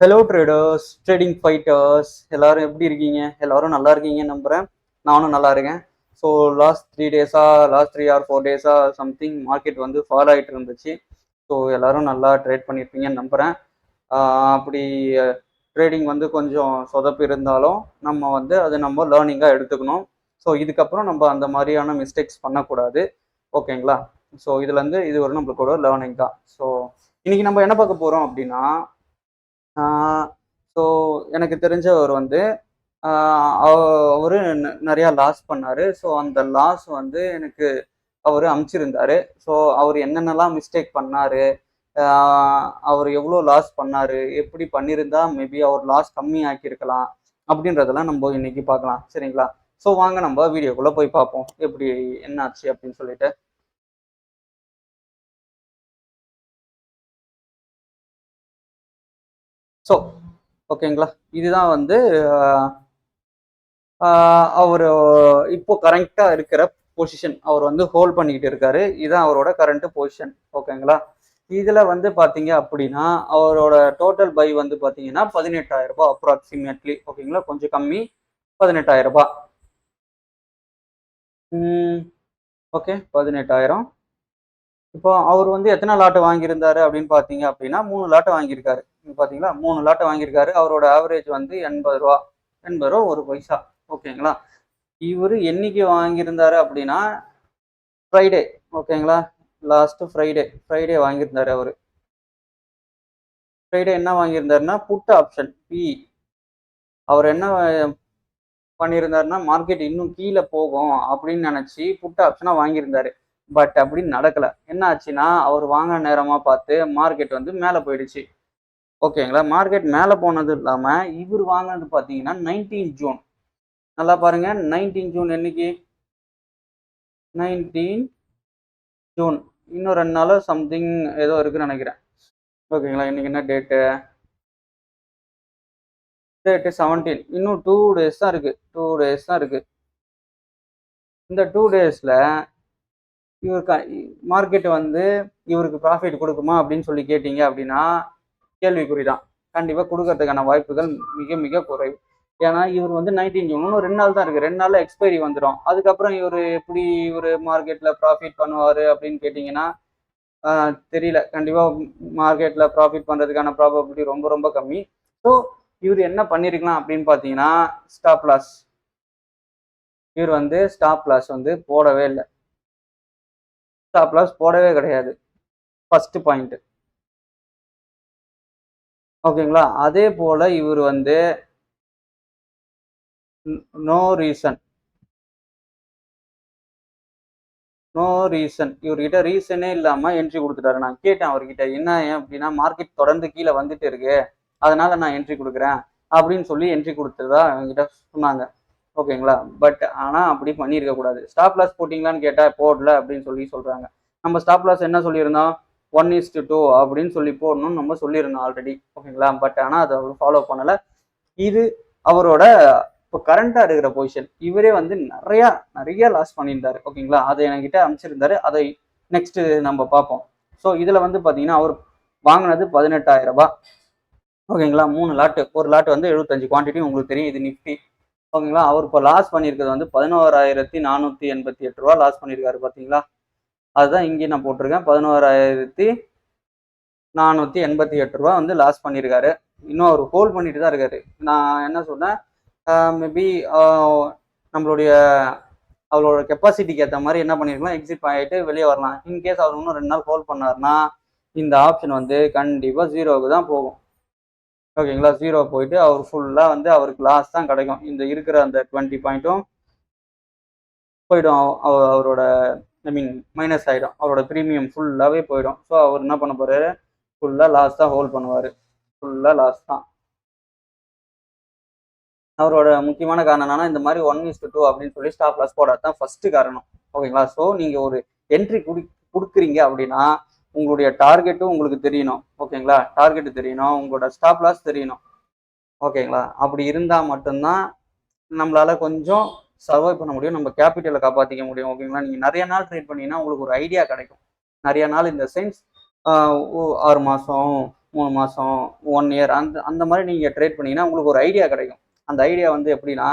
Hello traders trading fighters எல்லாரும் எப்படி இருக்கீங்க? எல்லாரும் நல்லா இருக்கீங்கன்னு நம்புகிறேன் நானும் நல்லா இருக்கேன். ஸோ லாஸ்ட் த்ரீ டேஸாக லாஸ்ட் த்ரீ ஆர் ஃபோர் டேஸாக சம்திங் மார்க்கெட் வந்து ஃபால் ஆகிட்டு இருந்துச்சு. ஸோ எல்லாரும் நல்லா ட்ரேட் பண்ணியிருப்பீங்கன்னு நம்புகிறேன் அப்படி ட்ரேடிங் வந்து கொஞ்சம் சொதப்பு இருந்தாலும் நம்ம வந்து அது நம்ம லேர்னிங்காக எடுத்துக்கணும். ஸோ இதுக்கப்புறம் நம்ம அந்த மாதிரியான மிஸ்டேக்ஸ் பண்ணக்கூடாது. ஓகேங்களா? ஸோ இதுலேருந்து இது ஒரு நம்மளுக்கு லேர்னிங் தான். ஸோ இன்னைக்கு நம்ம என்ன பார்க்க போகிறோம் அப்படின்னா ஸோ எனக்கு தெரிஞ்சவர் வந்து அவர் நிறையா லாஸ் பண்ணார். ஸோ அந்த லாஸ் வந்து எனக்கு அவர் அமுச்சிருந்தாரு. ஸோ அவர் என்னென்னலாம் மிஸ்டேக் பண்ணார் அவர் எவ்வளோ லாஸ் பண்ணார் எப்படி பண்ணியிருந்தா மேபி அவர் லாஸ் கம்மி ஆக்கியிருக்கலாம் அப்படின்றதெல்லாம் நம்ம இன்னைக்கு பார்க்கலாம். சரிங்களா? ஸோ வாங்க நம்ம வீடியோக்குள்ளே போய் பார்ப்போம். எப்படி என்னாச்சு அப்படின்னு சொல்லிட்டு. ஸோ ஓகேங்களா இதுதான் வந்து அவர் இப்போ கரெக்டாக இருக்கிற பொசிஷன் அவர் வந்து ஹோல்ட் பண்ணிக்கிட்டு இருக்காரு. இதுதான் அவரோட கரண்ட் பொசிஷன் ஓகேங்களா இதில் வந்து பார்த்தீங்க அப்படின்னா அவரோட டோட்டல் பை வந்து பார்த்தீங்கன்னா பதினெட்டாயிரம் ரூபாய் அப்ராக்சிமேட்லி ஓகேங்களா கொஞ்சம் கம்மி பதினெட்டாயிரம் ரூபாய் ஓகே பதினெட்டாயிரம். இப்போ அவர் வந்து எத்தனை லாட்டு வாங்கியிருந்தாரு அப்படின்னு பார்த்தீங்க அப்படின்னா மூணு லாட்டு வாங்கியிருக்காரு. பார்த்தீங்களா மூணு லாட்டை வாங்கியிருக்காரு. அவரோட ஆவரேஜ் வந்து எண்பது ரூபா. எண்பது ரூபா ஒரு பைசா. ஓகேங்களா? இவர் என்னைக்கு வாங்கியிருந்தாரு அப்படின்னா ஃப்ரைடே ஓகேங்களா? லாஸ்ட் ஃப்ரைடே ஃப்ரைடே வாங்கியிருந்தாரு அவர். ஃப்ரைடே என்ன வாங்கியிருந்தாருன்னா புட் ஆப்ஷன் பி அவர் என்ன பண்ணியிருந்தாருன்னா மார்க்கெட் இன்னும் கீழே போகும் அப்படின்னு நினச்சி புட் ஆப்ஷனாக வாங்கியிருந்தாரு. பட் அப்படி நடக்கலை. என்ன ஆச்சுன்னா அவர் வாங்க நேரமாக பார்த்து மார்க்கெட் வந்து மேலே போயிடுச்சு. ஓகேங்களா? மார்க்கெட் மேலே போனது இல்லாமல் இவர் வாங்கினது பார்த்தீங்கன்னா நைன்டீன் ஜூன் நல்லா பாருங்க. நைன்டீன் ஜூன் என்னைக்கு? நைன்டீன் ஜூன் இன்னும் ரெண்டு நாளோ சம்திங் ஏதோ இருக்குன்னு நினைக்கிறேன். ஓகேங்களா? இன்னைக்கு என்ன டேட்டு டேட்டு செவன்டீன் இன்னும் டூ டேஸ் தான் இருக்குது டூ டேஸ் தான் இருக்குது இந்த டூ டேஸில் இவருக்கு க மார்க்கெட் வந்து இவருக்கு ப்ராஃபிட் கொடுக்குமா அப்படின்னு சொல்லி கேட்டீங்க அப்படின்னா கேள்விக்குறி தான் கண்டிப்பாக கொடுக்கறதுக்கான வாய்ப்புகள் மிக மிக குறைவு. ஏன்னா இவர் வந்து நைன்டீன் ஜூன் இன்னும் ரெண்டு நாள் தான் இருக்குது ரெண்டு நாளில் எக்ஸ்பைரி வந்துடும் அதுக்கப்புறம் இவர் எப்படி இவர் மார்க்கெட்டில் ப்ராஃபிட் பண்ணுவார் அப்படின்னு கேட்டிங்கன்னா தெரியல. கண்டிப்பாக மார்க்கெட்டில் ப்ராஃபிட் பண்ணுறதுக்கான ப்ராபபிலிட்டி ரொம்ப ரொம்ப கம்மி. ஸோ இவர் என்ன பண்ணியிருக்கலாம் அப்படின்னு பார்த்தீங்கன்னா ஸ்டாப் லாஸ் இவர் வந்து ஸ்டாப் லாஸ் வந்து போடவே இல்லை. ஸ்டாப் லாஸ் போடவே கிடையாது. ஃபஸ்ட்டு பாயிண்ட்டு ஓகேங்களா? அதே போல இவர் வந்து நோ ரீசன். No reason. இவர்கிட்ட ரீசனே இல்லாம என்ட்ரி கொடுத்துட்டாரு. நான் கேட்டேன் அவர்கிட்ட என்ன ஏன் அப்படின்னா மார்க்கெட் தொடர்ந்து கீழே வந்துட்டு இருக்கு. அதனால நான் என்ட்ரி கொடுக்குறேன். அப்படின்னு சொல்லி என்ட்ரி கொடுத்துருதா என்கிட்ட சொன்னாங்க. ஓகேங்களா? பட் ஆனால் அப்படி பண்ணியிருக்க கூடாது. ஸ்டாப் லாஸ் போட்டிங்களான்னு கேட்டால் போடல அப்படின்னு சொல்லி சொல்கிறாங்க நம்ம ஸ்டாப் லாஸ் என்ன சொல்லியிருந்தோம்? ஒன் இஸ்டு டூ அப்படின்னு சொல்லி போடணும்னு நம்ம சொல்லியிருந்தோம் ஆல்ரெடி ஓகேங்களா பட் ஆனால் அதை அவர் ஃபாலோ பண்ணலை. இது அவரோட இப்போ கரண்டாக இருக்கிற பொசிஷன் இவரே வந்து நிறையா நிறைய லாஸ் பண்ணியிருந்தாரு. ஓகேங்களா அதை என்கிட்ட அமைச்சிருந்தாரு அதை நெக்ஸ்ட் நம்ம பார்ப்போம். ஸோ இதில் வந்து பார்த்தீங்கன்னா அவர் வாங்கினது பதினெட்டாயிரம் ரூபாய். ஓகேங்களா மூணு லாட்டு ஒரு லாட்டு வந்து எழுபத்தஞ்சு குவான்டிட்டி உங்களுக்கு தெரியும். இது நிஃப்டி ஓகேங்களா அவர் இப்போ லாஸ் பண்ணியிருக்கிறது வந்து பதினோராயிரத்தி நானூற்றி எண்பத்தி எட்டு ரூபா லாஸ் பண்ணியிருக்காரு பார்த்தீங்களா அதுதான் இங்கே நான் போட்டிருக்கேன். பதினோராயிரத்தி நானூற்றி எண்பத்தி எட்டு ரூபா வந்து லாஸ் பண்ணியிருக்காரு. இன்னும் அவர் ஹோல்ட் பண்ணிட்டு தான் இருக்காரு. நான் என்ன சொன்னேன்? மேபி நம்மளுடைய அவரோட கெப்பாசிட்டிக்கு ஏற்ற மாதிரி என்ன பண்ணியிருக்கலாம் எக்ஸிட் ஆகிட்டு வெளியே வரலாம். இன்கேஸ் அவர் இன்னும் ரெண்டு நாள் ஹோல்ட் பண்ணாருன்னா இந்த ஆப்ஷன் வந்து கண்டிப்பாக ஜீரோவுக்கு தான் போகும். ஓகேங்களா ஜீரோ போயிட்டு அவர் ஃபுல்லாக வந்து அவருக்கு லாஸ் தான் கிடைக்கும். இந்த இருக்கிற அந்த டுவெண்ட்டி பாயிண்ட்டும் போயிடும். அவரோட ஐ மீன் மைனஸ் ஆகிடும் அவரோட ப்ரீமியம் ஃபுல்லாகவே போயிடும். ஸோ அவர் என்ன பண்ண போகிறாரு ஃபுல்லாக லாஸ் தான் ஹோல்ட் பண்ணுவார். ஃபுல்லாக லாஸ் தான் அவரோட முக்கியமான காரணம் என்னன்னா இந்த மாதிரி ஒன் இஸ்டு டூ அப்படின்னு சொல்லி ஸ்டாப் லாஸ் போடாது தான் ஃபஸ்ட்டு காரணம். ஓகேங்களா? ஸோ நீங்கள் ஒரு என்ட்ரி குடி கொடுக்குறீங்க அப்படின்னா உங்களுடைய டார்கெட்டும் உங்களுக்கு தெரியணும். ஓகேங்களா? டார்கெட்டு தெரியணும். உங்களோட ஸ்டாப் லாஸ் தெரியணும். ஓகேங்களா? அப்படி இருந்தால் மட்டும்தான் நம்மளால கொஞ்சம் சர்வை பண்ண முடியும். நம்ம கேபிட்டலை காப்பாற்றிக்க முடியும் ஓகேங்களா? நீங்கள் நிறைய நாள் ட்ரேட் பண்ணீங்கன்னா உங்களுக்கு ஒரு ஐடியா கிடைக்கும். நிறைய நாள் இந்த சென்ஸ் ஆறு மாதம் மூணு மாதம் ஒன் இயர் அந்த அந்த மாதிரி நீங்கள் ட்ரேட் பண்ணீங்கன்னா உங்களுக்கு ஒரு ஐடியா கிடைக்கும். அந்த ஐடியா வந்து எப்படின்னா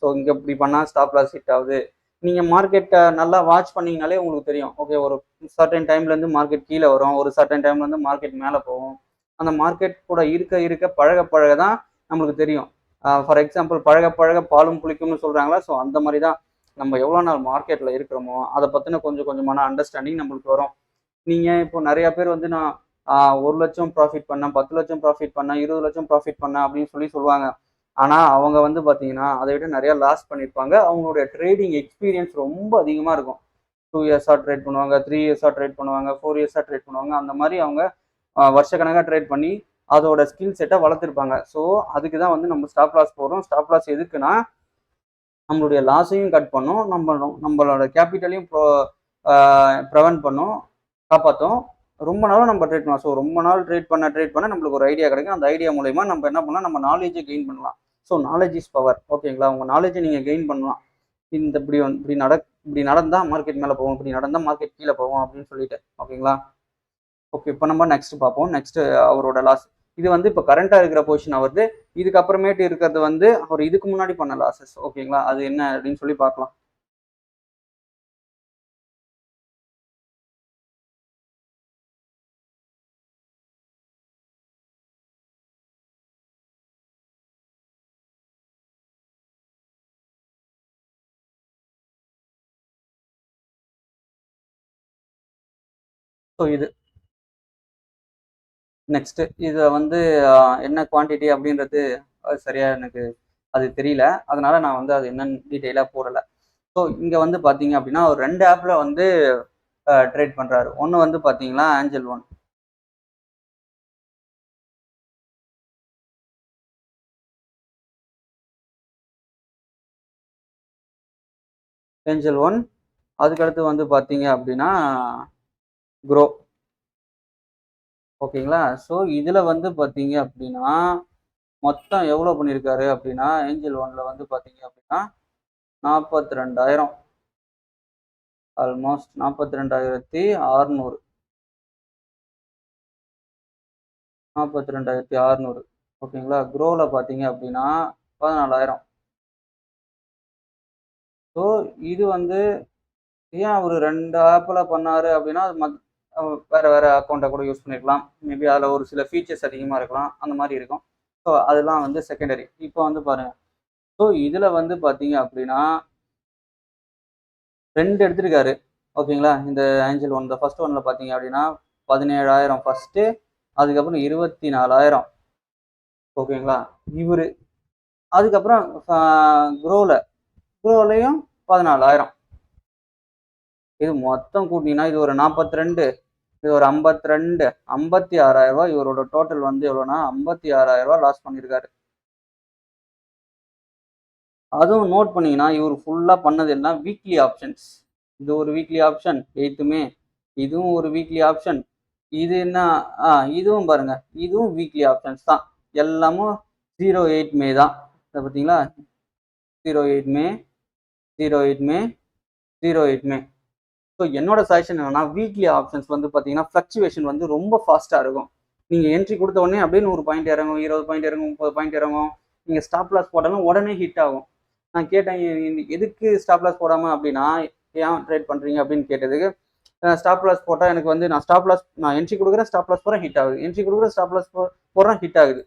ஸோ இங்கே இப்படி பண்ணால் ஸ்டாப் லாஸ் ஹிட் ஆகுது. நீங்கள் மார்க்கெட்டை நல்லா வாட்ச் பண்ணீங்கனாலே உங்களுக்கு தெரியும். ஓகே ஒரு சர்டன் டைம்லேருந்து மார்க்கெட் கீழே வரும். ஒரு சர்டன் டைம்லேருந்து மார்க்கெட் மேலே போகும். அந்த மார்க்கெட் கூட இருக்க இருக்க பழக பழக தான் நம்மளுக்கு தெரியும். ஃபார் எக்ஸாம்பிள் பழக பழக பாலும் புளிக்கும்னு சொல்கிறாங்களா ஸோ அந்த மாதிரி தான் நம்ம எவ்வளோ நாள் மார்க்கெட்டில் இருக்கிறோமோ அதை பற்றின கொஞ்சம் கொஞ்சமான அண்டர்ஸ்டாண்டிங் நம்மளுக்கு வரும். நீங்கள் இப்போ நிறையா பேர் வந்து நான் ஒரு லட்சம் ப்ராஃபிட் பண்ணேன் பத்து லட்சம் ப்ராஃபிட் பண்ணேன் இருபது லட்சம் ப்ராஃபிட் பண்ணேன் அப்படின்னு சொல்லி சொல்லுவாங்க. ஆனால் அவங்க வந்து பார்த்தீங்கன்னா அதை விட நிறையா லாஸ் பண்ணியிருப்பாங்க. அவங்களுடைய ட்ரேடிங் எக்ஸ்பீரியன்ஸ் ரொம்ப அதிகமாக இருக்கும். டூ இயர்ஸாக ட்ரேட் பண்ணுவாங்க த்ரீ இயர்ஸாக ட்ரேட் பண்ணுவாங்க ஃபோர் இயர்ஸாக ட்ரேட் பண்ணுவாங்க. அந்த மாதிரி அவங்க வருஷக்கணக்காக ட்ரேட் பண்ணி அதோட ஸ்கில் செட்டை வளர்த்துருப்பாங்க. ஸோ அதுக்கு தான் வந்து நம்ம ஸ்டாப் லாஸ் போடுறோம். ஸ்டாப் லாஸ் எதுக்குன்னா நம்மளுடைய லாஸையும் கட் பண்ணும். நம்ம நம்மளோட கேபிட்டலையும் ப்ரோ ப்ரிவென்ட் பண்ணும். காப்பாற்றும் ரொம்ப நாளும் நம்ம ட்ரேட் பண்ணலாம். ஸோ ரொம்ப நாள் ட்ரேட் பண்ண ட்ரேட் பண்ண நம்மளுக்கு ஒரு ஐடியா கிடைக்கும். அந்த ஐடியா மூலயமா நம்ம என்ன பண்ணலாம்? நம்ம நாலேஜை கெயின் பண்ணலாம். ஸோ நாலேஜ் இஸ் பவர் ஓகேங்களா உங்கள் நாலேஜை நீங்கள் கெயின் பண்ணலாம். இந்த இப்படி வந்து இப்படி நட இப்படி நடந்தால் மார்க்கெட் மேலே போகும் இப்படி நடந்தால் மார்க்கெட் கீழே போகும் அப்படின்னு சொல்லிட்டு. ஓகேங்களா ஓகே இப்போ நம்ம நெக்ஸ்ட் பார்ப்போம். நெக்ஸ்ட் அவரோட லாஸ் இது வந்து இப்போ கரண்டாக இருக்கிற பொசிஷன் அவருது இதுக்கப்புறமேட்டு இருக்கிறது வந்து அவர் இதுக்கு முன்னாடி பண்ண லாசஸ் ஓகேங்களா அது என்ன அப்படின்னு சொல்லி பார்க்கலாம். ஸோ இது நெக்ஸ்ட் இதை வந்து என்ன குவான்டிட்டி அப்படின்றது அது சரியா எனக்கு அது தெரியல. அதனால நான் வந்து அது என்னன்னு டீட்டெயிலாக போடலை. ஸோ இங்கே வந்து பார்த்தீங்க அப்படின்னா ஒரு ரெண்டு ஆப்பில் வந்து ட்ரேட் பண்ணுறாரு ஒன்று வந்து பார்த்தீங்கன்னா ஆஞ்சல் ஒன் ஏஞ்சல் ஒன் அதுக்கடுத்து வந்து பார்த்தீங்க அப்படின்னா குரோ ஓகேங்களா? ஸோ இதில் வந்து பார்த்தீங்க அப்படின்னா மொத்தம் எவ்வளோ பண்ணியிருக்காரு அப்படின்னா ஏஞ்சல் ஒன்ல வந்து பார்த்தீங்க அப்படின்னா நாற்பத்தி ரெண்டாயிரம் ஆல்மோஸ்ட் நாற்பத்தி ரெண்டாயிரத்தி அறுநூறு. நாற்பத்தி ரெண்டாயிரத்தி அறுநூறு. ஓகேங்களா? க்ரோவில் பார்த்தீங்க அப்படின்னா பதினாலாயிரம். ஸோ இது வந்து ஏன் ஒரு ரெண்டு ஆப்பில் பண்ணாரு அப்படின்னா அது மத் வேறு வேறு அக்கௌண்ட்டை கூட யூஸ் பண்ணிருக்கலாம். மேபி அதில் ஒரு சில ஃபீச்சர்ஸ் அதிகமாக இருக்கலாம். அந்த மாதிரி இருக்கும். ஸோ அதெல்லாம் வந்து செகண்டரி இப்போ வந்து பாருங்கள் ஸோ இதில் வந்து பார்த்தீங்க அப்படின்னா ரெண்டு எடுத்திருக்காரு. ஓகேங்களா இந்த ஆஞ்சல் ஒன் இந்த ஃபஸ்ட் ஒன்ல பார்த்தீங்க அப்படின்னா பதினேழாயிரம் ஃபர்ஸ்ட்டு அதுக்கப்புறம் இருபத்தி நாலாயிரம் ஓகேங்களா இவர் அதுக்கப்புறம் குரோவில் குரோலையும் பதினாலாயிரம். இது மொத்தம் கூட்டிங்கன்னா இது ஒரு நாற்பத்தி ரெண்டு இது ஒரு ஐம்பத்தி ரெண்டு ஐம்பத்தி ஆறாயிரம் ரூபாய் இவரோட டோட்டல் வந்து எவ்வளோன்னா ஐம்பத்தி ஆறாயிரம் ரூபாய் லாஸ் பண்ணியிருக்காரு அதுவும் நோட் பண்ணீங்கன்னா இவர் ஃபுல்லாக பண்ணது எல்லாம் வீக்லி ஆப்ஷன்ஸ் இது ஒரு வீக்லி ஆப்ஷன் எயித்துமே இதுவும் ஒரு வீக்லி ஆப்ஷன் இது என்ன? ஆ இதுவும் பாருங்க. இதுவும் வீக்லி ஆப்ஷன்ஸ் தான். எல்லாமும் ஜீரோ எயிட் மே தான். இதை பார்த்தீங்களா? Zero eight May zero eight May zero eight May so என்னோட சஜஷன் என்னன்னா வீக்லி ஆப்ஷன்ஸ் வந்து பார்த்தீங்கன்னா ஃப்ளக்சுவேஷன் வந்து ரொம்ப ஃபாஸ்ட்டாக இருக்கும். நீங்கள் என்ட்ரி கொடுத்த உடனே அப்படியே நூறு பாயிண்ட் இறங்கும் இருபது பாயிண்ட் இறங்கும் முப்பது பாயிண்ட் இறங்கும். நீங்கள் ஸ்டாப் லாஸ் போட்டாலும் உடனே ஹிட் ஆகும். நான் கேட்டேன் எதுக்கு ஸ்டாப் லாஸ் போடாமல் அப்படின்னா ஏன் ட்ரேட் பண்ணுறீங்க அப்படின்னு கேட்டதுக்கு ஸ்டாப் லாஸ் போட்டால் எனக்கு வந்து நான் ஸ்டாப் லாஸ் நான் என்ட்ரி கொடுக்குறேன் ஸ்டாப் லாஸ் போகிறேன் ஹிட் ஆகுது. என்ட்ரி கொடுக்குறேன் ஸ்டாப் லாஸ் போடுறேன் ஹிட் ஆகுது.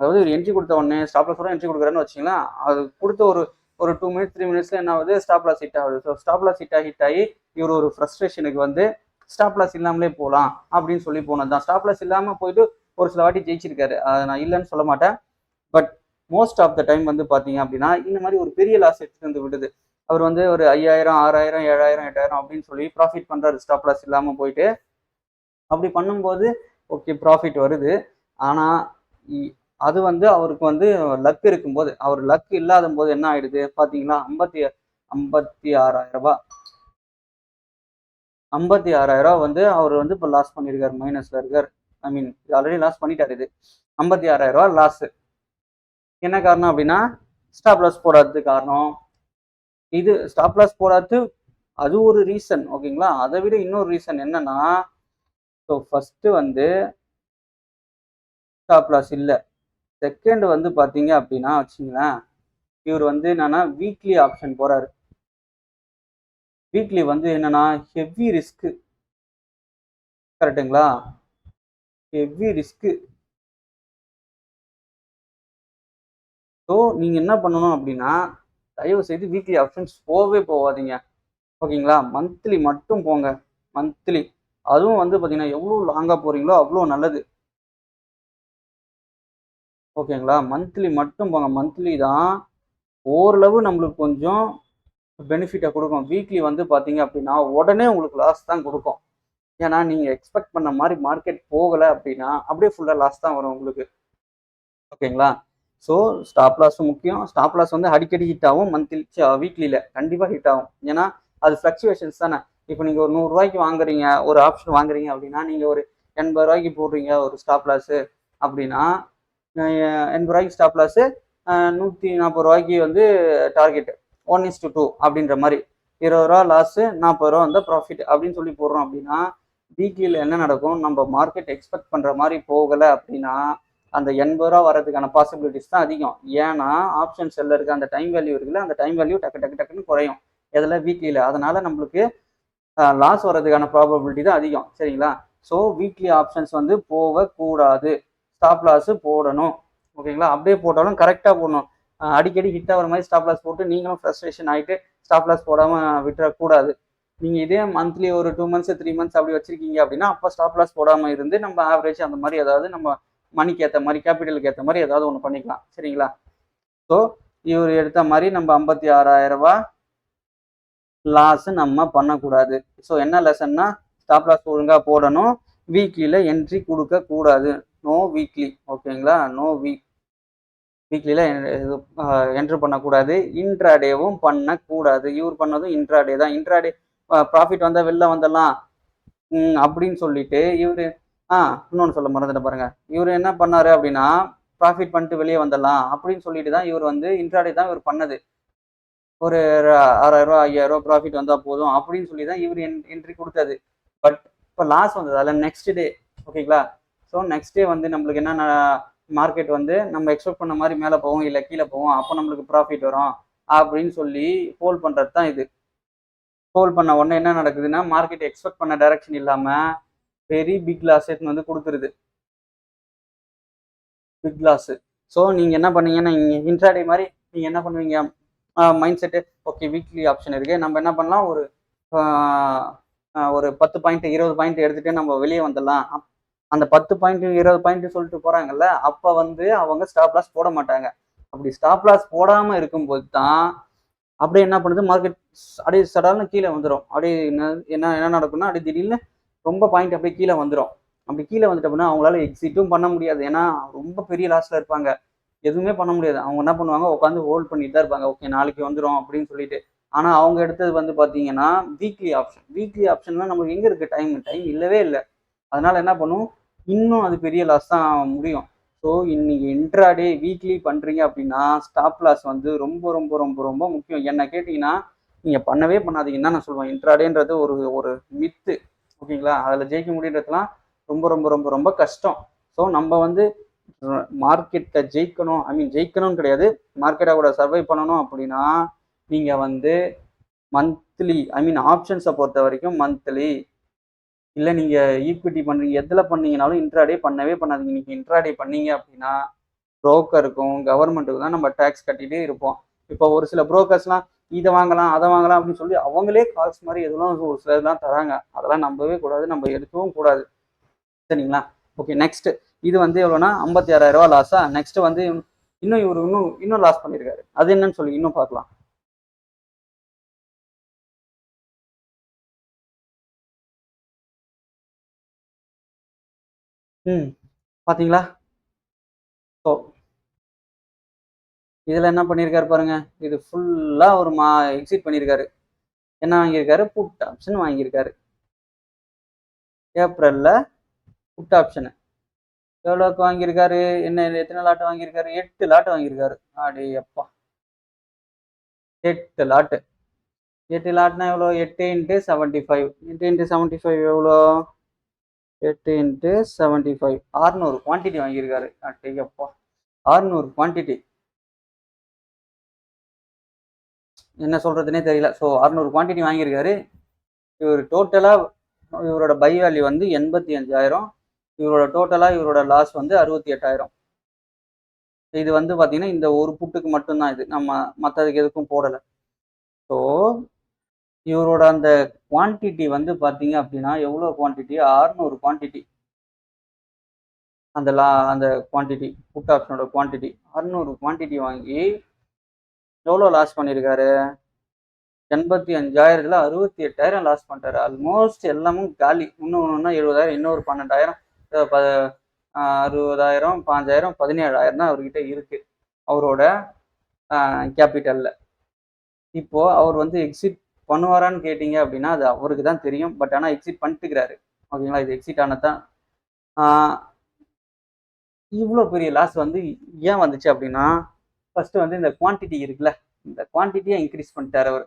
அதாவது ஒரு என்ட்ரி கொடுத்த உடனே ஸ்டாப் லாஸ் போட என்ட்ரி கொடுக்குறேன்னு வச்சிங்களேன் அது கொடுத்த ஒரு ஒரு டூ மினிட்ஸ் த்ரீ மினிட்ஸில் என்ன ஆகுது? ஸ்டாப் லாஸ் ஹிட் ஆகுது. ஸோ ஸ்டாப் லாஸ் ஹிட் ஆகி ஹிட் ஆகி இவர் ஒரு ஃப்ரஸ்ட்ரேஷனுக்கு வந்து ஸ்டாப் லாஸ் இல்லாமலே போகலாம் அப்படின்னு சொல்லி போனது தான் ஸ்டாப் லாஸ் இல்லாமல் போயிட்டு ஒரு சில வாட்டி ஜெயிச்சிருக்காரு. அதை நான் இல்லைன்னு சொல்ல மாட்டேன். But most of the time வந்து பார்த்தீங்க அப்படின்னா இந்த மாதிரி ஒரு பெரிய லாஸ் எடுத்துகிட்டு வந்து விடுது. அவர் வந்து ஒரு ஐயாயிரம் ஆறாயிரம் ஏழாயிரம் எட்டாயிரம் அப்படின்னு சொல்லி ப்ராஃபிட் பண்ணுறாரு ஸ்டாப் லாஸ் இல்லாமல் போயிட்டு. அப்படி பண்ணும்போது ஓகே ப்ராஃபிட் வருது. ஆனால் அது வந்து அவருக்கு வந்து லக் இருக்கும்போது அவர் லக் இல்லாத போது என்ன ஆயிடுது? பார்த்தீங்களா? ஐம்பத்தி ஐம்பத்தி ஆறாயிரம் ரூபாய். ஐம்பத்தி ஆறாயிரம் ரூபாய் வந்து அவர் வந்து இப்போ லாஸ் பண்ணியிருக்காரு மைனஸ்ல இருக்கார். ஐ மீன் ஆல்ரெடி லாஸ் பண்ணிட்டாரு இது. ஐம்பத்தி ஆறாயிரம் ரூபாய் லாஸ் என்ன காரணம் அப்படின்னா ஸ்டாப் லாஸ் போடாதது காரணம். இது ஸ்டாப் லாஸ் போடாதது அது ஒரு ரீசன் ஓகேங்களா அதை விட இன்னொரு ரீசன் என்னன்னா ஸோ ஃபர்ஸ்ட் வந்து ஸ்டாப் லாஸ் இல்லை. செகண்ட் வந்து பார்த்தீங்க அப்படின்னா வச்சுங்களேன் இவர் வந்து என்னன்னா வீக்லி ஆப்ஷன் போறாரு. வீக்லி வந்து என்னன்னா ஹெவி ரிஸ்க்கு கரெக்டுங்களா ஹெவி ரிஸ்க்கு ஸோ நீங்கள் என்ன பண்ணணும் அப்படின்னா தயவு செய்து வீக்லி ஆப்ஷன்ஸ் போகவே போகாதீங்க. ஓகேங்களா? மந்த்லி மட்டும் போங்க. மந்த்லி அதுவும் வந்து பார்த்தீங்கன்னா எவ்வளோ லாங்காக போகிறீங்களோ அவ்வளோ நல்லது. ஓகேங்களா? மந்த்லி மட்டும் போங்க. மந்த்லி தான் ஓரளவு நம்மளுக்கு கொஞ்சம் பெனிஃபிட்டை கொடுக்கும். வீக்லி வந்து பார்த்தீங்க அப்படின்னா உடனே உங்களுக்கு லாஸ் தான் கொடுக்கும். ஏன்னா நீங்கள் எக்ஸ்பெக்ட் பண்ண மாதிரி மார்க்கெட் போகலை அப்படின்னா அப்படியே ஃபுல்லாக லாஸ் தான் வரும் உங்களுக்கு. ஓகேங்களா? ஸோ ஸ்டாப் லாஸும் முக்கியம். ஸ்டாப் லாஸ் வந்து அடிக்கடி ஹிட் ஆகும். மந்த்லி வீக்லியில் கண்டிப்பாக ஹிட் ஆகும். ஏன்னா அது ஃப்ளக்சுவேஷன்ஸ் தானே. இப்போ நீங்கள் ஒரு நூறுரூவாய்க்கு வாங்குறீங்க ஒரு ஆப்ஷன் வாங்குறீங்க அப்படின்னா நீங்கள் ஒரு எண்பது ரூபாய்க்கு போடுறீங்க ஒரு ஸ்டாப் லாஸு அப்படின்னா எண்பது ரூபாய்க்கு ஸ்டாப் லாஸு நூற்றி நாற்பது ரூபாய்க்கு வந்து target one is to two அப்படின்ற மாதிரி. இருபது ரூபா லாஸு நாற்பது ரூபா வந்து ப்ராஃபிட் அப்படின்னு சொல்லி போடுறோம் அப்படின்னா வீக்லியில் என்ன நடக்கும்? நம்ம மார்க்கெட் எக்ஸ்பெக்ட் பண்ணுற மாதிரி போகலை அப்படின்னா அந்த எண்பது ரூபா வரதுக்கான பாசிபிலிட்டிஸ் தான் அதிகம். ஏன்னா ஆப்ஷன் செல்லருக்கு அந்த டைம் வேல்யூ இருக்குல்ல அந்த டைம் வேல்யூ டக்கு டக்கு டக்குன்னு குறையும். எதில்? வீக்லியில் அதனால் நம்மளுக்கு லாஸ் வர்றதுக்கான ப்ராபபிலிட்டி தான் அதிகம். சரிங்களா? ஸோ வீக்லி ஆப்ஷன்ஸ் வந்து போகக்கூடாது. ஸ்டாப் லாஸ் போடணும். ஓகேங்களா? அப்படியே போட்டாலும் கரெக்டாக போடணும். அடிக்கடி ஹிட் ஆகிற மாதிரி ஸ்டாப் லாஸ் போட்டு நீங்களும் ஃப்ரஸ்ட்ரேஷன் ஆகிட்டு ஸ்டாப் லாஸ் போடாமல் விட்டுறக்கூடாது. நீங்கள் இதே மந்த்லி ஒரு டூ மந்த்ஸ் த்ரீ மந்த்ஸ் அப்படி வச்சிருக்கீங்க அப்படின்னா அப்போ ஸ்டாப் லாஸ் போடாமல் இருந்து நம்ம ஆவரேஜ் அந்த மாதிரி ஏதாவது நம்ம மணிக்கு ஏற்ற மாதிரி கேபிட்டலுக்கு ஏற்ற மாதிரி ஏதாவது ஒன்று பண்ணிக்கலாம். சரிங்களா? ஸோ இவர் எடுத்த மாதிரி நம்ம ஐம்பத்தி ஆறாயிரம் ரூபாய் லாஸ் நம்ம பண்ணக்கூடாது. ஸோ என்ன லெசன்னா ஸ்டாப் லாஸ் ஒழுங்காக போடணும். வீக்லியில் என்ட்ரி கொடுக்க கூடாது நோ வீக்லி ஓகேங்களா நோ வீக் வீக்லியில் இது என்ட்ரு பண்ணக்கூடாது. இன்ட்ராடேவும் பண்ணக்கூடாது. இவர் பண்ணதும் இன்ட்ராடே தான். இன்ட்ராடே ப்ராஃபிட் வந்தால் வெளில வந்துடலாம் அப்படின்னு சொல்லிட்டு இவர் ஆ இன்னொன்று சொல்ல மறந்துட்டு பாருங்க. இவர் என்ன பண்ணார் அப்படின்னா ப்ராஃபிட் பண்ணிட்டு வெளியே வந்துடலாம் அப்படின்னு சொல்லிட்டு தான் இவர் வந்து இன்ட்ராடே தான் இவர் பண்ணது. ஒரு ஆறாயிரரூவா ஐயாயிரரூவா ப்ராஃபிட் வந்தால் போதும் அப்படின்னு சொல்லி தான் இவர் என்ட்ரி கொடுத்தது. பட் இப்போ லாஸ் வந்தது அதில் நெக்ஸ்ட் டே ஓகேங்களா ஸோ நெக்ஸ்ட் டே வந்து நம்மளுக்கு என்ன மார்க்கெட் வந்து நம்ம எக்ஸ்பெக்ட் பண்ண மாதிரி மேலே போவோம் இல்லை கீழே போவோம் அப்போ நம்மளுக்கு ப்ராஃபிட் வரும் அப்படின்னு சொல்லி ஹோல் பண்ணுறது தான் இது. ஹோல் பண்ண உடனே என்ன நடக்குதுன்னா மார்க்கெட் எக்ஸ்பெக்ட் பண்ண டைரக்ஷன் இல்லாமல் பெரிய பிக் லாஸ் எடுத்துன்னு வந்து கொடுத்துருது. பிக் லாஸ் ஸோ நீங்கள் என்ன பண்ணீங்கன்னா இன்ட்ராடே மாதிரி நீங்கள் என்ன பண்ணுவீங்க? Mind set okay weekly option இருக்குது நம்ம என்ன பண்ணலாம்? ஒரு ஆஹ், ஒரு பத்து பாயிண்ட் இருபது பாயிண்ட் எடுத்துகிட்டு நம்ம வெளியே வந்துடலாம். அந்த பத்து பாயிண்ட் இருபது பாயிண்ட் சொல்லிட்டு போகிறாங்கல்ல அப்போ வந்து அவங்க ஸ்டாப் லாஸ் போட மாட்டாங்க. அப்படி ஸ்டாப் லாஸ் போடாமல் இருக்கும்போது தான் அப்படியே என்ன பண்ணுது? மார்க்கெட் அப்படியே சடால்னு கீழே வந்துடும் அப்படியே என்ன என்ன என்ன நடக்கும்னா அப்படியே திடீர்னு ரொம்ப பாயிண்ட் அப்படியே கீழே வந்துடும் அப்படி கீழே வந்துட்டு அப்படின்னா அவங்களால எக்ஸிட்டும் பண்ண முடியாது. ஏன்னா ரொம்ப பெரிய லாஸ்ல இருப்பாங்க. எதுவுமே பண்ண முடியாது. அவங்க என்ன பண்ணுவாங்க? உட்காந்து ஹோல்ட் பண்ணிட்டு தான் இருப்பாங்க. ஓகே நாளைக்கு வந்துடும் அப்படின்னு சொல்லிட்டு. ஆனா அவங்க எடுத்தது வந்து பாத்தீங்கன்னா வீக்லி ஆப்ஷன் வீக்லி ஆப்ஷன்லாம் நமக்கு எங்க இருக்கு? டைம் டைம் இல்லவே இல்லை. அதனால என்ன பண்ணும்? இன்னும் அது பெரிய லாஸ் தான் முடியும். ஸோ இன்னைக்கு இன்ட்ராடே வீக்லி பண்ணுறீங்க அப்படின்னா ஸ்டாப் லாஸ் வந்து ரொம்ப ரொம்ப ரொம்ப ரொம்ப முக்கியம். என்ன கேட்டிங்கன்னா நீங்கள் பண்ணவே பண்ணாதீங்கன்னு தான் நான் சொல்லுவேன். இன்ட்ராடேன்றது ஒரு ஒரு மித்து ஓகேங்களா அதில் ஜெயிக்க முடியறதுலாம் ரொம்ப ரொம்ப ரொம்ப ரொம்ப கஷ்டம். ஸோ நம்ம வந்து மார்க்கெட்டை ஜெயிக்கணும். ஐ மீன் ஜெயிக்கணும்னு கிடையாது. மார்க்கெட்டை கூட சர்வை பண்ணணும் அப்படின்னா நீங்கள் வந்து மந்த்லி ஐ மீன் ஆப்ஷன்ஸை பொறுத்த வரைக்கும் மந்த்லி இல்லை நீங்கள் ஈக்விட்டி பண்ணுறீங்க எதில் பண்ணீங்கனாலும் இன்ட்ராடே பண்ணவே பண்ணாதீங்க. நீங்கள் இன்ட்ராடே பண்ணீங்க அப்படின்னா ப்ரோக்கருக்கும் கவர்மெண்ட்டுக்கும் தான் நம்ம டேக்ஸ் கட்டிகிட்டே இருப்போம். இப்போ ஒரு சில ப்ரோக்கர்ஸ்லாம் இதை வாங்கலாம் அதை வாங்கலாம் அப்படின்னு சொல்லி அவங்களே கால்ஸ் மாதிரி எதுவும் ஒரு சில இதெல்லாம் தராங்க. அதெல்லாம் நம்பவே கூடாது நம்ம எடுக்கவும் கூடாது. சரிங்களா? ஓகே நெக்ஸ்ட் இது வந்து எவ்வளோனா ஐம்பத்தி ஆறாயிரம் ரூபா லாஸா நெக்ஸ்ட் வந்து இன்னும் இவர் இன்னும் இன்னும் லாஸ் பண்ணியிருக்காரு அது என்னன்னு சொல்லி இன்னும் பார்க்கலாம். ம். பாத்தீங்களா? ஸோ இதில் என்ன பண்ணியிருக்காரு பாருங்க. இது ஃபுல்லாக ஒரு மா எக்ஸிட் பண்ணியிருக்காரு என்ன வாங்கியிருக்காரு? புட் ஆப்ஷன் வாங்கியிருக்காரு. ஏப்ரலில் புட் ஆப்ஷனு எவ்வளோக்கு வாங்கியிருக்காரு? என்ன எத்தனை லாட்டு வாங்கியிருக்காரு? எட்டு லாட்டு வாங்கியிருக்காரு. அடே அப்பா எட்டு லாட்டு எட்டு லாட்னா எவ்வளோ எட்டு இன்ட்டு செவன்ட்டி ஃபைவ் எட்டு இன்ட்டு செவன்ட்டி ஃபைவ் எவ்வளோ எட்டு இன்ட்டு செவன்ட்டி ஃபைவ் ஆறுநூறு குவான்டிட்டி வாங்கியிருக்காரு. அட்டைக்கப்பா ஆறுநூறு குவான்டிட்டி என்ன சொல்கிறதுனே தெரியல. ஸோ அறுநூறு குவான்டிட்டி வாங்கியிருக்காரு. இவர் டோட்டலாக இவரோட பை வேல்யூ வந்து எண்பத்தி அஞ்சாயிரம். இவரோட டோட்டலாக இவரோட லாஸ் வந்து அறுபத்தி எட்டாயிரம். இது வந்து பார்த்தீங்கன்னா இந்த ஒரு புட்டுக்கு மட்டும்தான் இது. நம்ம மற்றதுக்கு எதுக்கும் போடலை. ஸோ இவரோட அந்த குவான்டிட்டி வந்து பார்த்தீங்க அப்படின்னா எவ்வளோ குவான்டிட்டி அறுநூறு குவான்டிட்டி அந்த லா அந்த குவான்டிட்டி புட் ஆப்ஷனோட குவான்டிட்டி அறுநூறு குவான்டிட்டி வாங்கி எவ்வளோ லாஸ் பண்ணியிருக்காரு? எண்பத்தி அஞ்சாயிரத்தில் அறுபத்தி எட்டாயிரம் லாஸ் பண்ணிட்டாரு. ஆல்மோஸ்ட் எல்லாமும் காலி. இன்னும் ஒன்றுனா எழுபதாயிரம் இன்னொரு பன்னெண்டாயிரம் ப அறுபதாயிரம் பாஞ்சாயிரம் பதினேழாயிரம் தான் அவர்கிட்ட இருக்கு. அவரோட கேபிட்டலில் இப்போ அவர் வந்து எக்ஸிட் பண்ணுவாரான்னு கேட்டீங்க அப்படின்னா அது அவருக்கு தான் தெரியும். பட் ஆனால் எக்ஸிட் பண்ணிட்டுக்கிறாரு. ஓகேங்களா? இது எக்ஸிட் ஆனதான் இவ்வளோ பெரிய லாஸ் வந்து ஏன் வந்துச்சு அப்படின்னா ஃபஸ்ட்டு வந்து இந்த குவான்டிட்டி இருக்குல்ல இந்த குவான்டிட்டியை இன்க்ரீஸ் பண்ணிட்டார் அவர்.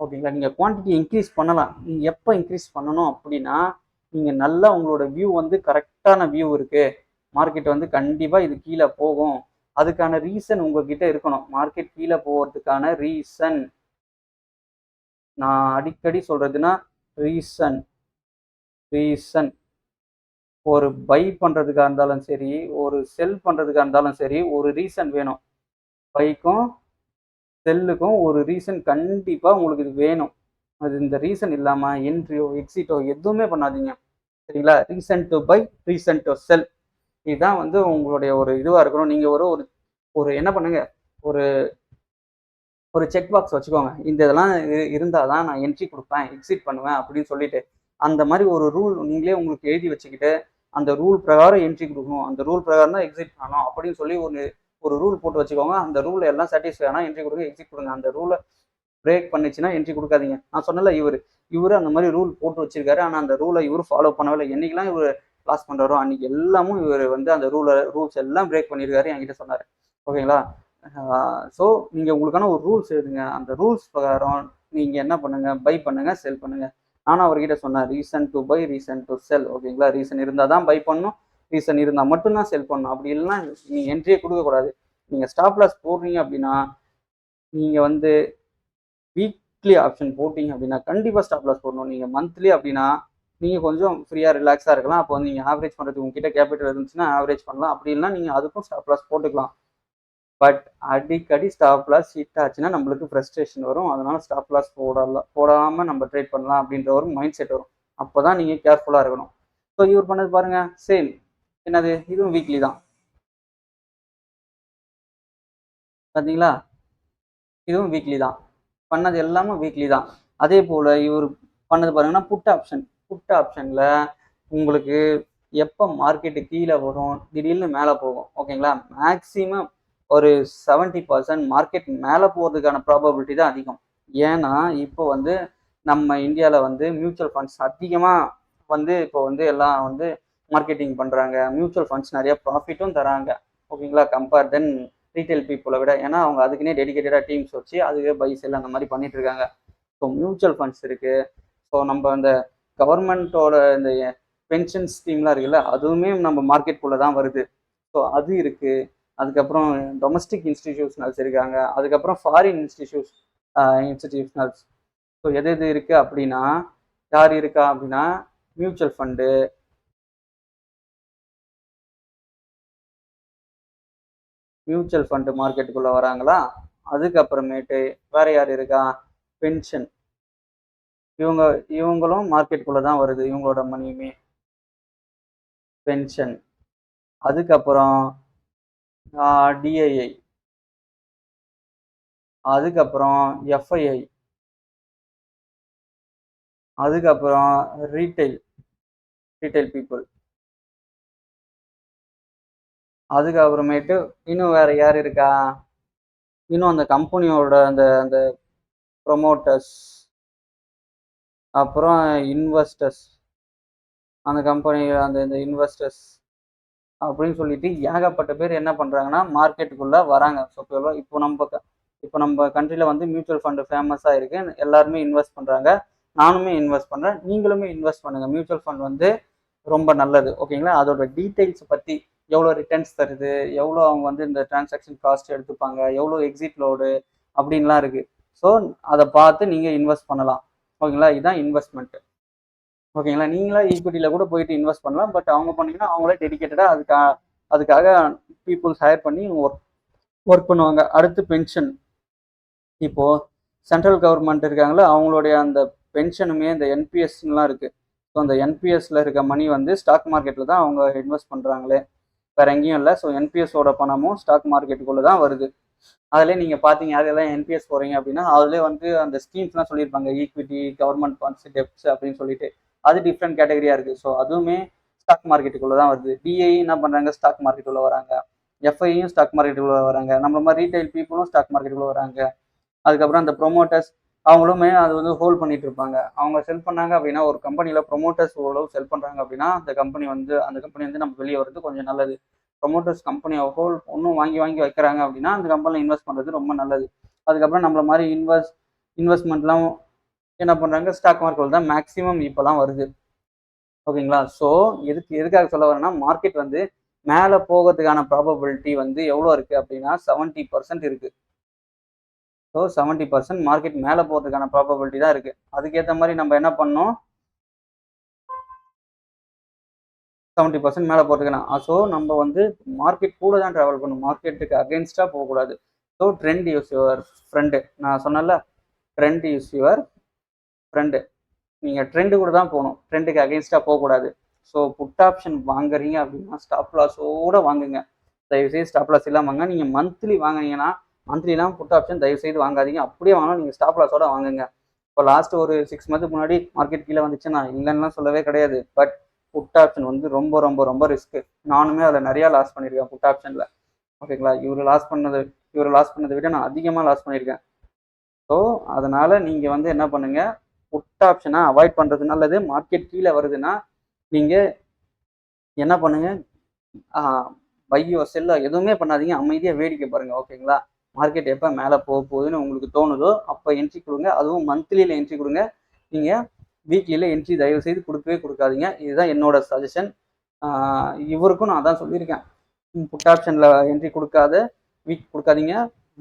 ஓகேங்களா? நீங்கள் குவான்டிட்டி இன்க்ரீஸ் பண்ணலாம். நீங்கள் எப்போ இன்க்ரீஸ் பண்ணணும் அப்படின்னா நீங்கள் நல்லா உங்களோட வியூ வந்து கரெக்டான வியூ இருக்குது மார்க்கெட் வந்து கண்டிப்பாக இது கீழே போகும். அதுக்கான ரீசன் உங்ககிட்ட இருக்கணும். மார்க்கெட் கீழே போகிறதுக்கான ரீசன் நான் அடிக்கடி சொல்றதுன்னா ரீசன் ரீசன் ஒரு பை பண்ணுறதுக்காக இருந்தாலும் சரி ஒரு செல் பண்ணுறதுக்காக இருந்தாலும் சரி ஒரு ரீசன் வேணும். பைக்கும் செல்லுக்கும் ஒரு ரீசன் கண்டிப்பாக உங்களுக்கு இது வேணும். அது இந்த ரீசன் இல்லாமல் என்ட்ரியோ எக்ஸிட்டோ எதுவுமே பண்ணாதீங்க. சரிங்களா? Reason to buy reason to sell இதுதான் வந்து உங்களுடைய ஒரு இதுவாக இருக்கணும். நீங்கள் ஒரு ஒரு ஒரு என்ன பண்ணுங்க? ஒரு ஒரு செக் பாக்ஸ் வச்சுக்கோங்க. இந்த இதெல்லாம் இருந்தால் தான் நான் என்ட்ரி கொடுப்பேன் எக்ஸிட் பண்ணுவேன் அப்படின்னு சொல்லிட்டு அந்த மாதிரி ஒரு ரூல் நீங்களே உங்களுக்கு எழுதி வச்சுக்கிட்டு அந்த ரூல் பிரகாரம் என்ட்ரி கொடுக்கணும். அந்த ரூல் பிரகாரம் தான் எக்ஸிட் பண்ணணும் அப்படின்னு சொல்லி ஒரு ஒரு ரூல் போட்டு வச்சுக்கோங்க. அந்த ரூல் எல்லாம் சாட்டிஸ்ஃபை ஆனால் என்ட்ரி கொடுங்க எக்ஸிட் கொடுங்க. அந்த ரூலை பிரேக் பண்ணிச்சுன்னா என்ட்ரி கொடுக்காதீங்க. நான் சொன்னல இவர் இவர் அந்த மாதிரி ரூல் போட்டு வச்சிருக்காரு. ஆனால் அந்த ரூலை இவர் ஃபாலோ பண்ணவில்லை. என்னைக்கெல்லாம் இவர் லாஸ் பண்ணுறாரோ அன்னைக்கு எல்லாமும் இவர் வந்து அந்த ரூலை ரூல்ஸ் எல்லாம் பிரேக் பண்ணியிருக்காரு என்கிட்ட சொன்னார். ஓகேங்களா ஸோ நீங்கள் உங்களுக்கான ஒரு ரூல்ஸ் எழுதுங்க. அந்த ரூல்ஸ் பிரகாரம் நீங்கள் என்ன பண்ணுங்கள் பை பண்ணுங்கள் செல் பண்ணுங்கள் நானும் அவர்கிட்ட சொன்னேன் reason to buy reason to sell ஓகேங்களா ரீசன் இருந்தால் தான் பை பண்ணணும். ரீசன் இருந்தால் மட்டும்தான் செல் பண்ணணும். அப்படி இல்லைன்னா நீங்கள் என்ட்ரியே கொடுக்கக்கூடாது நீங்கள் ஸ்டாப் லாஸ் போடுறீங்க அப்படின்னா நீங்கள் வந்து வீக்லி ஆப்ஷன் போட்டிங்க அப்படின்னா கண்டிப்பாக ஸ்டாப் லாஸ் போடணும். நீங்கள் மந்த்லி அப்படின்னா நீங்கள் கொஞ்சம் ஃப்ரீயாக ரிலாக்ஸாக இருக்கலாம். அப்போ வந்து நீங்கள் ஆவரேஜ் பண்ணுறதுக்கு உங்ககிட்ட கேபிட்டல் இருந்துச்சுன்னா ஆவரேஜ் பண்ணலாம். அப்படி இல்லைனா நீங்கள் அதுக்கும் ஸ்டாப் லாஸ் போட்டுக்கலாம். பட் அடிக்கடி ஸ்டாப் லாஸ் ஹிட் ஆச்சுன்னா நம்மளுக்கு ஃப்ரஸ்ட்ரேஷன் வரும். அதனால ஸ்டாப் லாஸ் போடலாம் போடாமல் நம்ம ட்ரேட் பண்ணலாம் அப்படின்ற ஒரு மைண்ட் செட் வரும். அப்போ தான் நீங்கள் கேர்ஃபுல்லாக இருக்கணும். ஸோ இவர் பண்ணது பாருங்க. சேம் என்னது? இதுவும் வீக்லி தான். பார்த்தீங்களா இதுவும் வீக்லி தான். பண்ணது எல்லாமே வீக்லி தான். அதே போல் இவர் பண்ணது பாருங்கன்னா புட் ஆப்ஷன் புட் ஆப்ஷனில் உங்களுக்கு எப்போ மார்க்கெட்டு கீழே வரும்? திடீர்னு மேலே போகும். ஓகேங்களா மேக்ஸிமம் ஒரு செவன்ட்டி பர்சன்ட் மார்க்கெட் மேலே போகிறதுக்கான ப்ராபபிலிட்டி தான் அதிகம். ஏன்னா இப்போ வந்து நம்ம இந்தியாவில் வந்து மியூச்சுவல் ஃபண்ட்ஸ் அதிகமாக வந்து இப்போ வந்து எல்லாம் வந்து மார்க்கெட்டிங் பண்ணுறாங்க மியூச்சுவல் ஃபண்ட்ஸ் நிறைய ப்ராஃபிட்டும் தராங்க. ஓகேங்களா? கம்பேர் தென் ரீட்டைல் பீப்புளை விட. ஏன்னா அவங்க அதுக்குன்னே டெடிக்கேட்டடாக டீம்ஸ் வச்சு அதுவே பை செல் அந்த மாதிரி பண்ணிட்டு இருக்காங்க. ஸோ மியூச்சுவல் ஃபண்ட்ஸ் இருக்குது ஸோ நம்ம அந்த கவர்மெண்ட்டோட இந்த பென்ஷன் ஸ்கீம்லாம் இருக்குல்ல அதுவுமே நம்ம மார்க்கெட்டுக்குள்ளே தான் வருது. ஸோ அது இருக்குது அதுக்கப்புறம் டொமஸ்டிக் இன்ஸ்டிடியூஷனல்ஸ் இருக்காங்க. அதுக்கப்புறம் ஃபாரின் இன்ஸ்டிடியூஸ் இன்ஸ்டிடியூஷனல்ஸ் ஸோ எது எது இருக்குது அப்படின்னா யார் இருக்கா அப்படின்னா மியூச்சுவல் ஃபண்டு மியூச்சுவல் ஃபண்டு மார்க்கெட்டுக்குள்ளே வராங்களா? அதுக்கப்புறமேட்டு வேற யார் இருக்கா? பென்ஷன் இவங்க இவங்களும் மார்க்கெட்டுக்குள்ளே தான் வருது. இவங்களோட மணியுமே பென்ஷன் அதுக்கப்புறம் டிஐஐ அதுக்கப்புறம் எஃப்ஐஐ அதுக்கப்புறம் ரீட்டைல் ரீட்டைல் பீப்புள் அதுக்கப்புறமேட்டு இன்னும் வேற யார் இருக்கா? இன்னும் அந்த கம்பெனியோட அந்த அந்த ப்ரொமோட்டர்ஸ் அப்புறம் இன்வெஸ்டர்ஸ் அந்த கம்பெனியில் அந்த இந்த இன்வெஸ்டர்ஸ் அப்படின்னு சொல்லிட்டு ஏகப்பட்ட பேர் என்ன பண்ணுறாங்கன்னா மார்க்கெட்டுக்குள்ளே வராங்க. ஸோ இப்போ நம்ம இப்போ நம்ம கண்ட்ரியில் வந்து மியூச்சுவல் ஃபண்டு ஃபேமஸாக இருக்கு. எல்லாருமே இன்வெஸ்ட் பண்ணுறாங்க நானுமே இன்வெஸ்ட் பண்ணுறேன் நீங்களுமே இன்வெஸ்ட் பண்ணுங்கள் மியூச்சுவல் ஃபண்ட் வந்து ரொம்ப நல்லது. ஓகேங்களா அதோட டீட்டெயில்ஸ் பற்றி எவ்வளோ ரிட்டர்ன்ஸ் தருது? எவ்வளோ அவங்க வந்து இந்த டிரான்சாக்ஷன் காஸ்ட் எடுத்துப்பாங்க? எவ்வளோ எக்ஸிட் லோடு அப்படின்லாம் இருக்குது ஸோ அதை பார்த்து நீங்கள் இன்வெஸ்ட் பண்ணலாம். ஓகேங்களா இதுதான் இன்வெஸ்ட்மெண்ட் ஓகேங்களா? நீங்களா ஈக்விட்டியில் கூட போயிட்டு இன்வெஸ்ட் பண்ணலாம். பட் அவங்க பண்ணீங்கன்னா அவங்களே டெடிக்கேட்டடாக அதுக்காக அதுக்காக பீப்புள்ஸ் ஹையர் பண்ணி ஒர்க் ஒர்க் பண்ணுவாங்க. அடுத்து பென்ஷன் இப்போ சென்ட்ரல் கவர்மெண்ட் இருக்காங்களா அவங்களுடைய அந்த பென்ஷனுமே இந்த என்பிஎஸ்லாம் இருக்கு. ஸோ அந்த என்பிஎஸ்ல இருக்க மணி வந்து ஸ்டாக் மார்க்கெட்டில் தான் அவங்க இன்வெஸ்ட் பண்ணுறாங்களே வேற எங்கேயும் இல்லை. ஸோ என்பிஎஸோட பணமும் ஸ்டாக் மார்க்கெட்டுக்குள்ளே தான் வருது. அதிலே நீங்கள் பார்த்தீங்க அதெல்லாம் என்பிஎஸ் போகிறீங்க அப்படின்னா அதிலே வந்து அந்த ஸ்கீம்ஸ்லாம் சொல்லியிருப்பாங்க. ஈக்விட்டி கவர்மெண்ட் ஃபண்ட்ஸ் டெப்ஸ் அப்படின்னு சொல்லிட்டு. அது டிஃப்ரெண்ட் கேட்டகரியாக இருக்குது ஸோ அதுவுமே ஸ்டாக் மார்க்கெட்டுக்குள்ளே தான் வருது. டிஐ என்ன பண்ணுறாங்க ஸ்டாக் மார்க்கெட்டுக்குள்ளே வராங்க. எஃப்ஐயும் ஸ்டாக் மார்க்கெட்டுக்குள்ளே வராங்க. நம்மள மாதிரி ரீட்டைல் பீப்புளும் ஸ்டாக் மார்க்கெட்டுக்குள்ளே வராங்க. அதுக்கப்புறம் அந்த ப்ரொமோட்டர்ஸ் அவங்களுமே அது வந்து ஹோல்ட் பண்ணிட்டு இருப்பாங்க. அவங்க செல் பண்ணாங்க அப்படின்னா ஒரு கம்பெனியில் ப்ரொமோட்டர்ஸ் ஓரளவு செல் பண்ணுறாங்க அப்படின்னா அந்த கம்பெனி வந்து அந்த கம்பெனி வந்து நம்ம வெளியே வர்றது கொஞ்சம் நல்லது. ப்ரொமோட்டர்ஸ் கம்பெனியை ஹோல் ஒன்றும் வாங்கி வாங்கி வைக்கிறாங்க அப்படின்னா அந்த கம்பெனியில் இன்வெஸ்ட் பண்ணுறது ரொம்ப நல்லது. அதுக்கப்புறம் நம்மள மாதிரி இன்வெஸ்ட் இன்வெஸ்ட்மெண்ட்லாம் என்ன பண்ணுறாங்க ஸ்டாக் மார்க்கெட்டில் தான் மேக்ஸிமம் இப்போலாம் வருது. ஓகேங்களா? ஸோ எதுக்கு எதுக்காக சொல்ல வரேன்னா மார்க்கெட் வந்து மேலே போகிறதுக்கான ப்ராபபிலிட்டி வந்து எவ்வளோ இருக்குது அப்படின்னா செவன்ட்டி பர்சன்ட் இருக்குது ஸோ செவன்ட்டி பர்சன்ட் மார்க்கெட் மேலே போகிறதுக்கான ப்ராபபிலிட்டி தான் இருக்குது அதுக்கேற்ற மாதிரி நம்ம என்ன பண்ணோம் செவன்ட்டி பர்சன்ட் மேலே போகிறதுக்கான ஸோ நம்ம வந்து மார்க்கெட் கூட தான் ட்ராவல் பண்ணணும். மார்க்கெட்டுக்கு அகேன்ஸ்டாக போகக்கூடாது. So trend use your friend நான் சொன்னல ட்ரெண்ட் யூஸ் யுவர் ஃப்ரெண்டு நீங்கள் ட்ரெண்டு கூட தான் போகணும். ட்ரெண்டுக்கு அகேன்ஸ்டாக போகக்கூடாது. ஸோ புட் ஆப்ஷன் வாங்குறீங்க அப்படின்னா ஸ்டாப் லாஸோடு வாங்குங்க. தயவுசெய்து ஸ்டாப் லாஸ் இல்லாமல் வாங்க. நீங்கள் மந்த்லி வாங்குனீங்கன்னா மந்த்லிலாம் புட் ஆப்ஷன் தயவுசெய்து வாங்காதீங்க. அப்படியே வாங்கினா நீங்கள் ஸ்டாப் லாஸோட வாங்குங்க. இப்போ லாஸ்ட் ஒரு சிக்ஸ் மந்த்துக்கு முன்னாடி மார்க்கெட் கீழே வந்துச்சுன்னா இல்லைன்னா சொல்லவே கிடையாது. பட் புட் ஆப்ஷன் வந்து ரொம்ப ரொம்ப ரொம்ப ரிஸ்க்கு நானுமே அதில் நிறையா லாஸ் பண்ணியிருக்கேன் புட் ஆப்ஷனில் ஓகேங்களா இவர் லாஸ் பண்ணது இவர் லாஸ் பண்ணதை விட நான் அதிகமாக லாஸ் பண்ணியிருக்கேன். ஸோ அதனால் நீங்கள் வந்து என்ன பண்ணுங்கள் புட் ஆப்ஷனை அவாய்ட் பண்ணுறது நல்லது. மார்க்கெட் கீழே வருதுன்னா நீங்கள் என்ன பண்ணுங்க? பையோ செல்லோ எதுவுமே பண்ணாதீங்க. அமைதியாக வேடிக்கை பாருங்கள் ஓகேங்களா? மார்க்கெட் எப்போ மேலே போக போகுதுன்னு உங்களுக்கு தோணுதோ அப்போ என்ட்ரி கொடுங்க. அதுவும் மந்த்லியில் என்ட்ரி கொடுங்க. நீங்கள் வீக்லியில் என்ட்ரி தயவு செய்து கொடுக்கவே கொடுக்காதீங்க. இதுதான் என்னோட சஜஷன் இவருக்கும் நான் அதான் சொல்லியிருக்கேன். புட் ஆப்ஷனில் என்ட்ரி கொடுக்காத. வீக் கொடுக்காதீங்க.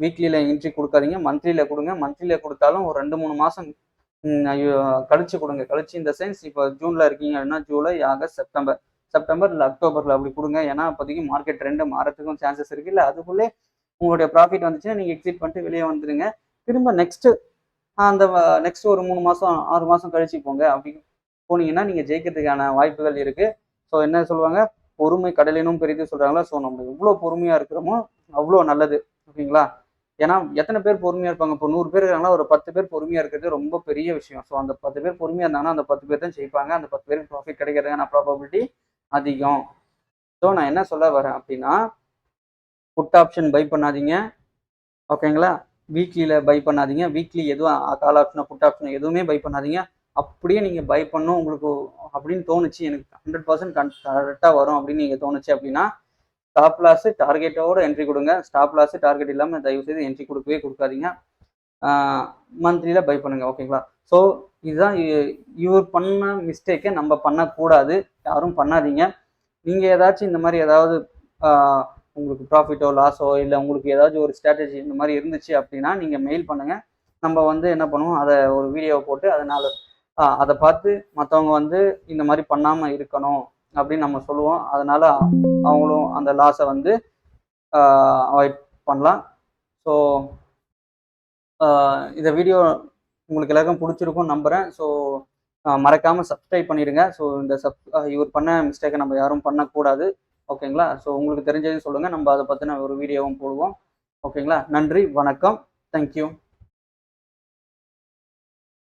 வீக்லியில் என்ட்ரி கொடுக்காதீங்க. மந்த்லியில் கொடுங்க. மந்த்லியில் கொடுத்தாலும் ஒரு ரெண்டு மூணு மாதம் கழிச்சு கொடுங்க. கழிச்சு இந்த சென்ஸ் இப்போ ஜூனில் இருக்கீங்க அப்படின்னா ஜூலை ஆகஸ்ட் செப்டம்பர் செப்டம்பர் இல்லை அக்டோபரில் அப்படி கொடுங்க. ஏன்னா அப்போதைக்கு மார்க்கெட் ரெண்டு மாறத்துக்கும் சான்சஸ் இருக்குது இல்லை அதுக்குள்ளே உங்களுடைய ப்ராஃபிட் வந்துச்சுன்னா நீங்கள் எக்ஸிட் பண்ணிட்டு வெளியே வந்துடுங்க திரும்ப நெக்ஸ்ட்டு அந்த நெக்ஸ்ட் ஒரு மூணு மாதம் ஆறு மாதம் கழிச்சு போங்க. அப்படி போனீங்கன்னா நீங்கள் ஜெயிக்கிறதுக்கான வாய்ப்புகள் இருக்குது ஸோ என்ன சொல்லுவாங்க? பொறுமை கடலினும் பெரிது சொல்கிறாங்களா ஸோ நம்ம எவ்வளோ பொறுமையாக இருக்கிறோமோ அவ்வளோ நல்லது. ஓகேங்களா? ஏன்னா எத்தனை பேர் பொறுமையாக இருப்பாங்க? இப்போ நூறு பேர் இருக்காங்களா ஒரு பத்து பேர் பொறுமையாக இருக்கிறது ரொம்ப பெரிய விஷயம். ஸோ அந்த பத்து பேர் பொறுமையாக இருந்தாங்கன்னா அந்த பத்து பேர் தான் ஜெயிப்பாங்க. அந்த பத்து பேருக்கு ப்ராஃபிட் கிடைக்கிறதுக்கான ப்ராபபிலிட்டி அதிகம். ஸோ நான் என்ன சொல்ல வரேன் அப்படின்னா புட் ஆப்ஷன் பை பண்ணாதீங்க. ஓகேங்களா வீக்லியில் பை பண்ணாதீங்க. வீக்லி எதுவும் கால் ஆப்ஷனோ புட் ஆப்ஷனோ எதுவுமே பை பண்ணாதீங்க. அப்படியே நீங்கள் பை பண்ணும். உங்களுக்கு அப்படின்னு தோணுச்சு. எனக்கு ஹண்ட்ரட் பர்சன்ட் கரெக்டாக வரும் அப்படின்னு நீங்கள் தோணுச்சு அப்படின்னா ஸ்டாப் லாஸ் டார்கெட்டோட என்ட்ரி கொடுங்க. ஸ்டாப் லாஸ் டார்கெட் இல்லாமல் தயவு செய்து என்ட்ரி கொடுக்கவே கொடுக்காதீங்க. மந்த்லியில் பை பண்ணுங்க ஓகேங்களா ஸோ இதுதான் இவர் பண்ண மிஸ்டேக்கை நம்ம பண்ணக்கூடாது. யாரும் பண்ணாதீங்க. நீங்கள் ஏதாச்சும் இந்த மாதிரி ஏதாவது உங்களுக்கு ப்ராஃபிட்டோ லாஸோ இல்லை உங்களுக்கு ஏதாச்சும் ஒரு ஸ்ட்ராட்டஜி இந்த மாதிரி இருந்துச்சு அப்படின்னா நீங்கள் மெயில் பண்ணுங்கள் நம்ம வந்து என்ன பண்ணுவோம்? அதை ஒரு வீடியோவை போட்டு அதனால் அதை பார்த்து மற்றவங்க வந்து இந்த மாதிரி பண்ணாமல் இருக்கணும். அப்படின்னு நம்ம சொல்லுவோம். அதனால் அவங்களும் அந்த லாஸை வந்து அவாய்ட் பண்ணலாம். ஸோ இந்த வீடியோ உங்களுக்கு எல்லாருக்கும் பிடிச்சிருக்கும் நம்புகிறேன் ஸோ மறக்காமல் சப்ஸ்கிரைப் பண்ணிடுங்க. ஸோ இந்த சப் இவர் பண்ண மிஸ்டேக்கை நம்ம யாரும் பண்ணக்கூடாது. ஓகேங்களா ஸோ உங்களுக்கு தெரிஞ்சதையும் சொல்லுங்கள் நம்ம அதை பற்றின ஒரு வீடியோவும் போடுவோம். ஓகேங்களா நன்றி வணக்கம். தேங்க்யூ